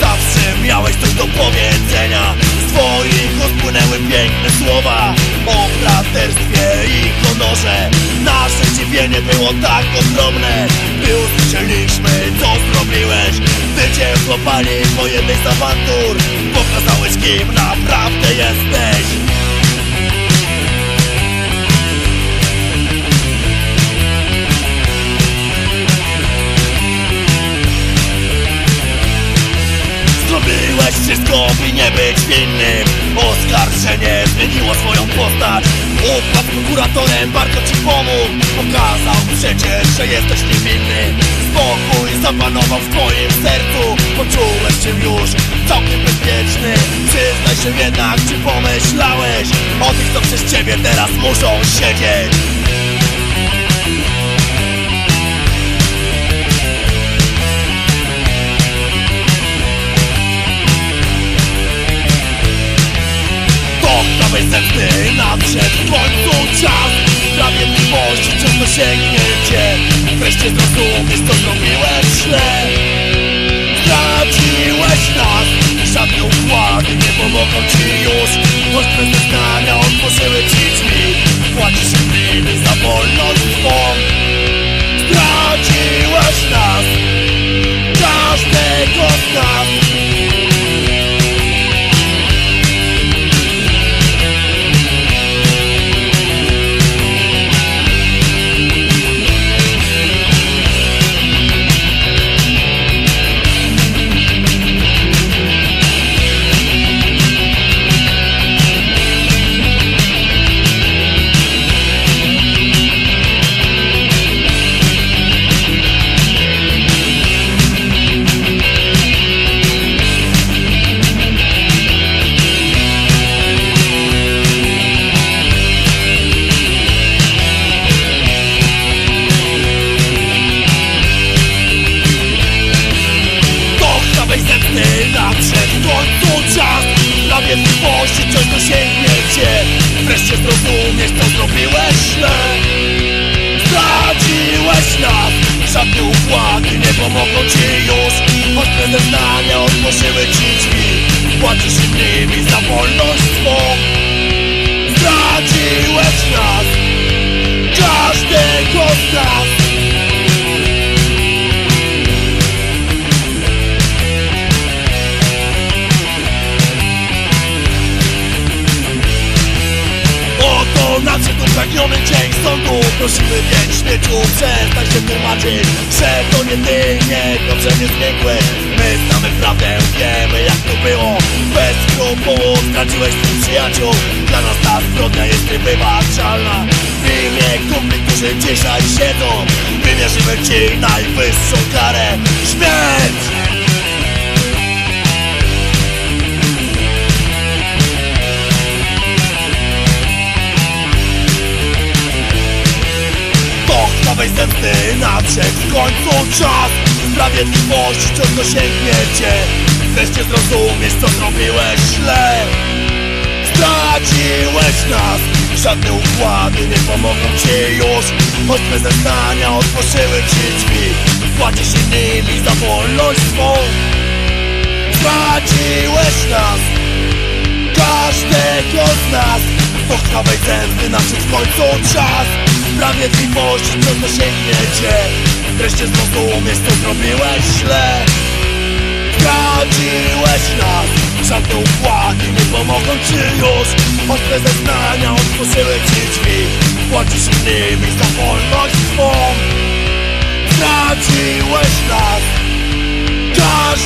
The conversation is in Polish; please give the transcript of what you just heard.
Zawsze miałeś coś do powiedzenia. Z twoich rozpłynęły piękne słowa. O braterstwie i honorze. Nasze zdziwienie było tak ogromne. Gdy usłyszeliśmy co zrobiłeś. Gdy cię złapali po jednej z awantur. Pokazałeś kim naprawdę jesteś. Wszystko, by nie być winnym. Oskarżenie zmieniło swoją postać. Upadł prokuratorem, bardzo ci pomógł. Pokazał przecież, że jesteś niewinny. Spokój zapanował w twoim sercu. Poczułeś się już całkiem bezpieczny. Przyznaj się jednak, czy pomyślałeś O tych, co przez ciebie teraz muszą siedzieć Cię Wreszcie zrozumiesz co zrobiłeś źle. Zdradziłeś nas Żadne układy nie pomogą ci już. Choć bez zeznania otworzyły ci drzwi Płacisz winy za wolność swą. Zdradziłeś nas te zeznania otworzyły ci drzwi. Płacisz innymi za wolność swą. Zdradziłeś nas. Każdego z nas. Oto nadszedł upragniony dzień sądu. Prosimy więc śmierciu przestań się tłumaczyć Nie dobrze nie zbiegłeś. My znamy prawdę, wiemy jak to było. Bez skrupułów zdradziłeś swój przyjaciół. Dla nas ta zbrodnia jest niewybaczalna. W imię kumpli, którzy dzisiaj siedzą. Wymierzymy ci najwyższą karę. Śmierć! Zemsty nadszedł w końcu czas. Sprawiedliwości wciąż dosięgnie cię Wreszcie zrozumiesz co zrobiłeś źle. Zdradziłeś nas. Żadne układy nie pomogą ci już. Choć bez zeznania otworzyły ci drzwi. Płacisz innymi za wolność swą. Zdradziłeś nas. Każdego z nas Do krwawej zemsty nadszedł w końcu czas. Sprawiedliwości wciąż dosięgnie cię Wreszcie zrozumiesz co zrobiłeś źle. Zdradziłeś nas. Żadne układy nie pomogą ci już. Te zeznania otworzyły ci drzwi Płacisz innymi za wolność swą. Zdradziłeś nas. Każdego